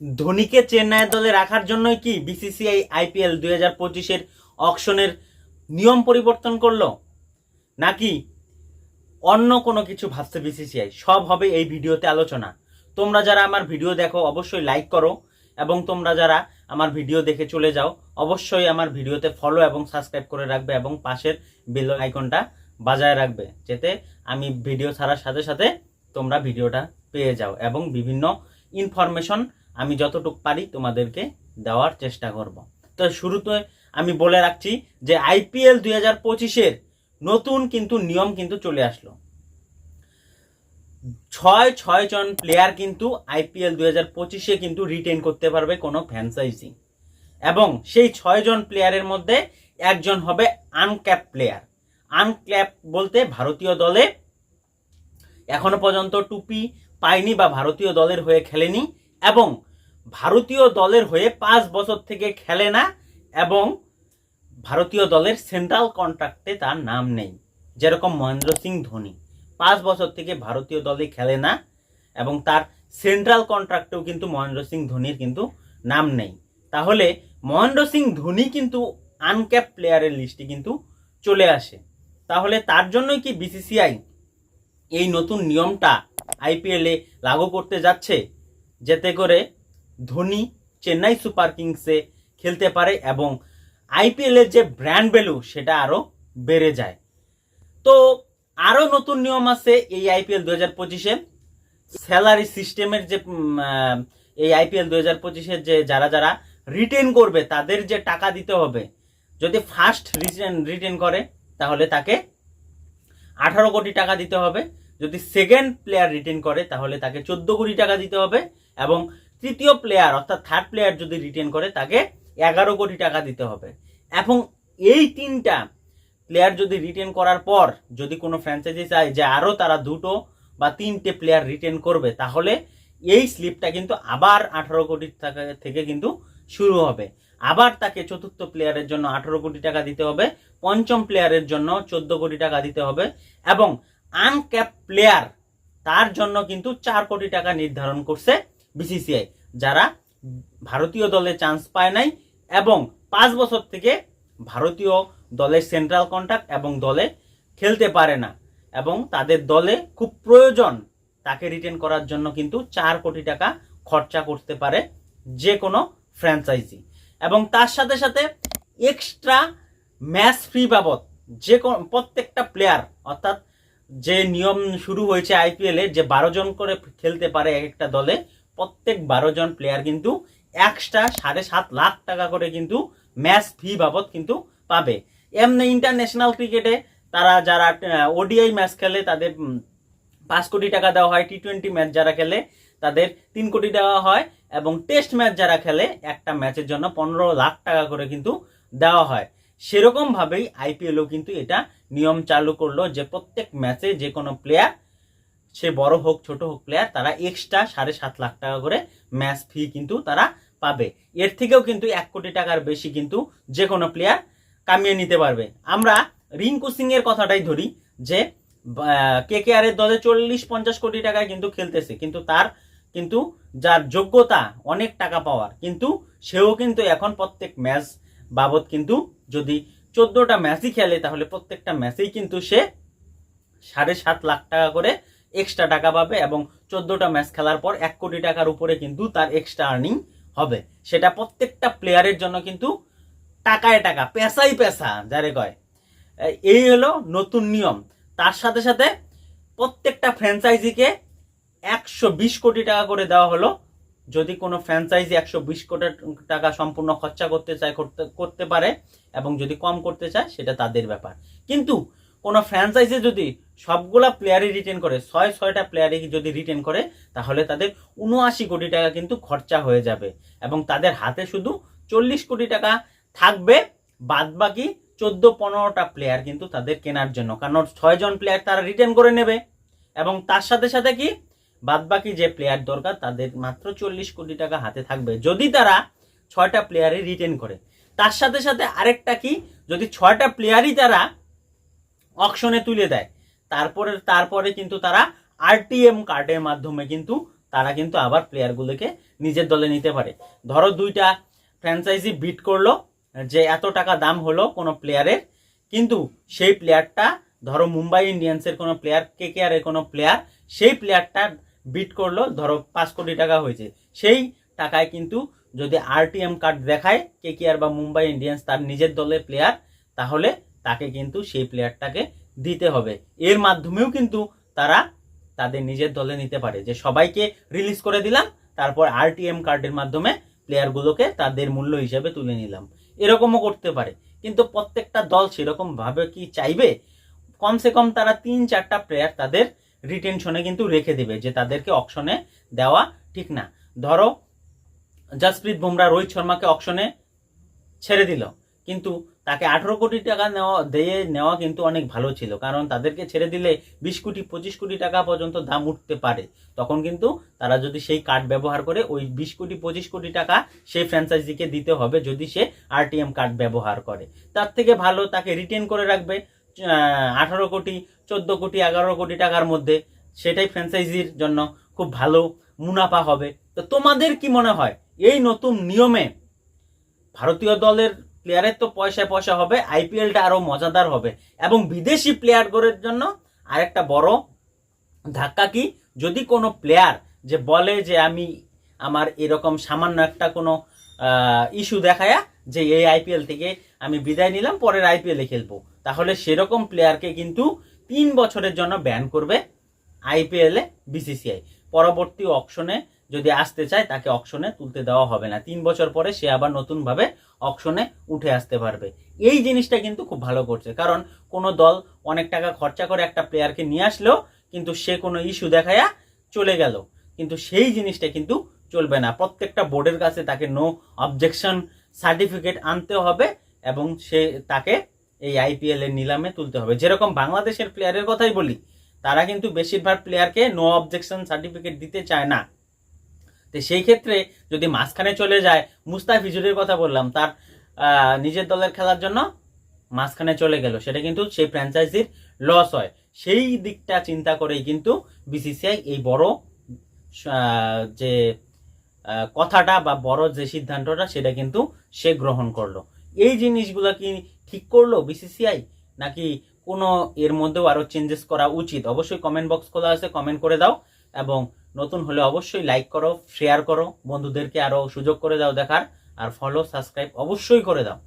ধোনিকে চেন্নাইয়ের দলে রাখার জন্যই কি বিসিসিআই আইপিএল দুই হাজার পঁচিশের অকশনের নিয়ম পরিবর্তন করল? নাকি অন্য কোনো কিছু ভাবছে বিসিসিআই সব হবে এই ভিডিওতে আলোচনা। তোমরা যারা আমার ভিডিও দেখো, অবশ্যই লাইক করো এবং তোমরা যারা আমার ভিডিও দেখে চলে যাও, অবশ্যই আমার ভিডিওতে ফলো এবং সাবস্ক্রাইব করে রাখবে এবং পাশের বেল আইকনটা বাজায় রাখবে, যাতে আমি ভিডিও ছাড়ার সাথে সাথে তোমরা ভিডিওটা পেয়ে যাও এবং বিভিন্ন ইনফরমেশন আমি যতটুকু পারি তোমাদেরকে দেওয়ার চেষ্টা করব। তো শুরুতে আমি বলে রাখছি যে আইপিএল দুই হাজার পঁচিশের নতুন কিন্তু নিয়ম কিন্তু চলে আসলো। ছয় ছয় জন প্লেয়ার কিন্তু আইপিএল দুই হাজার পঁচিশে কিন্তু রিটেন করতে পারবে কোনো ফ্র্যাঞ্চাইজি এবং সেই ছয় জন প্লেয়ারের মধ্যে একজন হবে আনক্যাপ প্লেয়ার আনক্যাপ বলতে ভারতীয় দলে এখনও পর্যন্ত টুপি পায়নি বা ভারতীয় দলের হয়ে খেলেনি। এবং ভারতীয় দলের হয়ে পাঁচ বছর থেকে খেলে না এবং ভারতীয় দলের সেন্ট্রাল কন্ট্রাক্টে তার নাম নেই। যেরকম মহেন্দ্র সিং ধোনি, পাঁচ বছর থেকে ভারতীয় দলে খেলে না এবং তার সেন্ট্রাল কন্ট্রাক্টেও কিন্তু মহেন্দ্র সিং ধোনির কিন্তু নাম নেই। তাহলে মহেন্দ্র সিং ধোনি কিন্তু আনক্যাপ প্লেয়ারের লিস্টে কিন্তু চলে আসে। তাহলে তার জন্যই কি বিসিসিআই এই নতুন নিয়মটা আইপিএলে লাগু করতে যাচ্ছে? যাতে করে ধোনি চেন্নাই সুপার কিংসে খেলতে পারে এবং আইপিএলের যে ব্র্যান্ড ভ্যালু সেটা আরও বেড়ে যায়। তো আরও নতুন নিয়ম আছে এই আইপিএল দু হাজার পঁচিশে। স্যালারি সিস্টেমের যে এই আইপিএল দু হাজার পঁচিশের যে যারা যারা রিটেন করবে, তাদের যে টাকা দিতে হবে, যদি ফার্স্ট রিটেন রিটেন করে, তাহলে তাকে আঠারো কোটি টাকা দিতে হবে। যদি সেকেন্ড প্লেয়ার রিটেন করে, তাহলে তাকে চোদ্দ কোটি টাকা দিতে হবে এবং তৃতীয় প্লেয়ার অর্থাৎ থার্ড প্লেয়ার যদি রিটেন করে, তাকে এগারো কোটি টাকা দিতে হবে। এবং এই তিনটা প্লেয়ার যদি রিটেন করার পর, যদি কোনো ফ্র্যাঞ্চাইজি চায় যে আরও তারা দুটো বা তিনটে প্লেয়ার রিটেন করবে, তাহলে এই স্লিপটা কিন্তু আবার আঠারো কোটি টাকা থেকে কিন্তু শুরু হবে। আবার তাকে চতুর্থ প্লেয়ারের জন্য আঠারো কোটি টাকা দিতে হবে, পঞ্চম প্লেয়ারের জন্য চোদ্দ কোটি টাকা দিতে হবে, এবং আনক্যাপ প্লেয়ার তার জন্য কিন্তু চার কোটি টাকা নির্ধারণ করছে বিসিসিআই যারা ভারতীয় দলে চান্স পায় নাই এবং পাঁচ বছর থেকে ভারতীয় দলের সেন্ট্রাল কন্ট্রাক্ট এবং দলে খেলতে পারে না এবং তাদের দলে খুব প্রয়োজন তাকে রিটেন করার জন্য কিন্তু চার কোটি টাকা খরচা করতে পারে যে কোনো ফ্র্যাঞ্চাইজি এবং তার সাথে সাথে এক্সট্রা ম্যাচ ফ্রি বাবদ যে প্রত্যেকটা প্লেয়ার অর্থাৎ যে নিয়ম শুরু হয়েছে আইপিএলে যে বারো জন করে খেলতে পারে এক একটা দলে প্রত্যেক বারো জন প্লেয়ার কিন্তু এক্সট্রা সাড়ে সাত লাখ টাকা করে কিন্তু ম্যাচ ফি বাবদ কিন্তু পাবে। এমনি ইন্টারন্যাশনাল ক্রিকেটে তারা যারা ওডিআই ম্যাচ খেলে তাদের পাঁচ কোটি টাকা দেওয়া হয় টি টোয়েন্টি ম্যাচ যারা খেলে তাদের তিন কোটি দেওয়া হয় এবং টেস্ট ম্যাচ যারা খেলে একটা ম্যাচের জন্য পনেরো লাখ টাকা করে কিন্তু দেওয়া হয়। সেরকমভাবেই আইপিএলও কিন্তু এটা নিয়ম চালু করল যে প্রত্যেক ম্যাচে যে কোনো প্লেয়ার সে বড় হোক, ছোট হোক প্লেয়ার তারা এক্সট্রা সাড়ে সাত লাখ টাকা করে ম্যাচ ফি কিন্তু তারা পাবে। এর থেকেও কিন্তু এক কোটি টাকার বেশি কিন্তু যে কোনো প্লেয়ার কামিয়ে নিতে পারবে। আমরা রিঙ্কু সিং এর কথাটাই ধরি যে কে কে আর এর দলে চল্লিশ পঞ্চাশ কোটি টাকায় কিন্তু খেলতেছে। কিন্তু তার কিন্তু যার যোগ্যতা অনেক টাকা পাওয়ার, কিন্তু সেও কিন্তু এখন প্রত্যেক ম্যাচ বাবদ কিন্তু যদি চোদ্দটা ম্যাচই খেলে, তাহলে প্রত্যেকটা ম্যাচেই কিন্তু সে সাড়ে সাত লাখ টাকা করে এক্সট্রা টাকা পাবে এবং চোদ্দটা ম্যাচ খেলার পর এক কোটি টাকার উপরে কিন্তু তার এক্সট্রা আর্নিং হবে। সেটা প্রত্যেকটা প্লেয়ারের জন্য কিন্তু টাকায় টাকা পেশাই পেশা, যারে কয়। এই হলো নতুন নিয়ম। তার সাথে সাথে প্রত্যেকটা ফ্র্যাঞ্চাইজিকে একশো বিশ কোটি টাকা করে দেওয়া হলো। যদি কোনো ফ্র্যাঞ্চাইজি একশো বিশ কোটি টাকা সম্পূর্ণ খরচা করতে চায়, করতে করতে পারে এবং যদি কম করতে চায়, সেটা তাদের ব্যাপার। কিন্তু কোনো ফ্র্যাঞ্চাইজি যদি সবগুলা প্লেয়ারই রিটেন করে, ছয়, ছয়টা প্লেয়ারই যদি রিটেন করে, তাহলে তাদের উনআশি কোটি টাকা কিন্তু খরচা হয়ে যাবে। এবং তাদের হাতে শুধু চল্লিশ কোটি টাকা থাকবে বাদ বাকি চোদ্দ, পনেরোটা প্লেয়ার কিন্তু তাদের কেনার জন্য। কারণ ছয়জন প্লেয়ার তারা রিটেন করে নেবে। এবং তার সাথে সাথে কি? বাদ বাকি যে প্লেয়ার দরকার, তাদের মাত্র চল্লিশ কোটি টাকা হাতে থাকবে, যদি তারা ছয়টা প্লেয়ারই রিটেন করে। তার সাথে সাথে আরেকটা কি? যদি ছয়টা প্লেয়ারই তারা অকশনে তুলে দেয়। তারপরে তারপরে কিন্তু তারা আরটিএম কার্ডের মাধ্যমে কিন্তু তারা কিন্তু আবার প্লেয়ারগুলোকে নিজের দলে নিতে পারে। ধরো দুইটা ফ্র্যাঞ্চাইজি বিট করল, যে এত টাকা দাম হলো কোনো প্লেয়ারের কিন্তু সেই প্লেয়ারটা ধরো মুম্বাই ইন্ডিয়ান্সের কোনো প্লেয়ার কে কে এর কোনো প্লেয়ার সেই প্লেয়ারটা বিট করল, ধরো পাঁচ কোটি টাকা হয়েছে। সেই টাকায় কিন্তু যদি আরটিএম কার্ড দেখায় কে কে আর বা মুম্বাই ইন্ডিয়ান্স তার নিজের দলের প্লেয়ার তাহলে তাকে কিন্তু সেই প্লেয়ারটাকে দিতে হবে। এর মাধ্যমেও কিন্তু তারা তাদের নিজের দলে নিতে পারে। যে সবাইকে রিলিজ করে দিলাম, তারপর আরটিএম কার্ডের মাধ্যমে প্লেয়ারগুলোকে তাদের মূল্য হিসেবে তুলে নিলাম। এরকমও করতে পারে। কিন্তু প্রত্যেকটা দল সেরকম ভাবে কি চাইবে? কমসে কম তারা তিন চারটা প্লেয়ার তাদের রিটেনশনে কিন্তু রেখে দেবে, যে তাদেরকে অকশনে দেওয়া ঠিক না। ধরো, জসপ্রীত বুমরা, রোহিত শর্মাকে অকশনে ছেড়ে দিল। কিন্তু তাকে আঠারো কোটি টাকা নেওয়া, দিয়ে নেওয়া কিন্তু অনেক ভালো ছিল। কারণ তাদেরকে ছেড়ে দিলে বিশ কোটি, পঁচিশ কোটি টাকা পর্যন্ত দাম উঠতে পারে। তখন কিন্তু তারা যদি সেই কার্ড ব্যবহার করে, ওই বিশ কোটি, পঁচিশ কোটি টাকা সেই ফ্র্যাঞ্চাইজিকে দিতে হবে যদি সে আরটিএম কার্ড ব্যবহার করে। তার থেকে ভালো তাকে রিটেন করে রাখবে আঠারো কোটি, চোদ্দ কোটি, এগারো কোটি টাকার মধ্যে। সেটাই ফ্র্যাঞ্চাইজির জন্য খুব ভালো মুনাফা হবে। তো তোমাদের কি মনে হয়? এই নতুন নিয়মে ভারতীয় দলের প্লেয়ারের তো পয়সায় পয়সা হবে আইপিএলটা আরও মজাদার হবে। এবং বিদেশি প্লেয়ারগুলোর জন্য আরেকটা বড় ধাক্কা কি? যদি কোনো প্লেয়ার যে বলে যে আমি আমার এরকম সামান্য একটা কোনো ইস্যু দেখায়া যে এই আইপিএল থেকে আমি বিদায় নিলাম, পরের আইপিএলে খেলব। তাহলে সেরকম প্লেয়ারকে কিন্তু তিন বছরের জন্য ব্যান করবে আইপিএলে বিসিসিআই পরবর্তী অকশনে যদি আসতে চায়, তাকে অকশনে তুলতে দেওয়া হবে না। তিন বছর পরে সে আবার নতুনভাবে অকশনে উঠে আসতে পারবে। এই জিনিসটা কিন্তু খুব ভালো করছে। কারণ কোনো দল অনেক টাকা খরচা করে একটা প্লেয়ারকে নিয়ে আসলেও কিন্তু সে কোনো ইস্যু দেখায়া চলে গেল। কিন্তু সেই জিনিসটা কিন্তু চলবে না। প্রত্যেকটা বোর্ডের কাছে তাকে নো অবজেকশন সার্টিফিকেট আনতে হবে এবং সে তাকে এই আইপিএল এর নিলামে তুলতে হবে। যেরকম বাংলাদেশের প্লেয়ারের কথাই বলি, তারা কিন্তু বেশিরভাগ প্লেয়ারকে নো অবজেকশন সার্টিফিকেট দিতে চায় না। তো সেই ক্ষেত্রে যদি মাঝখানে চলে যায়, মুস্তাফিজুরের কথা বললাম, তার নিজের দলের খেলার জন্য মাঝখানে চলে গেল। সেটা কিন্তু সেই ফ্র্যাঞ্চাইজির লস হয়। সেই দিকটা চিন্তা করেই কিন্তু বিসিসিআই এই বড় যে কথাটা বা বড় যে সিদ্ধান্তটা, সেটা কিন্তু সে গ্রহণ করল। এই জিনিসগুলো কি ঠিক করল বিসিসিআই নাকি কোনো এর মধ্যেও আরও চেঞ্জেস করা উচিত? অবশ্যই কমেন্ট বক্স খোলা আছে কমেন্ট করে দাও। এবং নতুন হলে অবশ্যই লাইক করো শেয়ার করো, বন্ধুদেরকে আরও সুযোগ করে দাও দেখার, আর ফলো সাবস্ক্রাইব অবশ্যই করে দাও।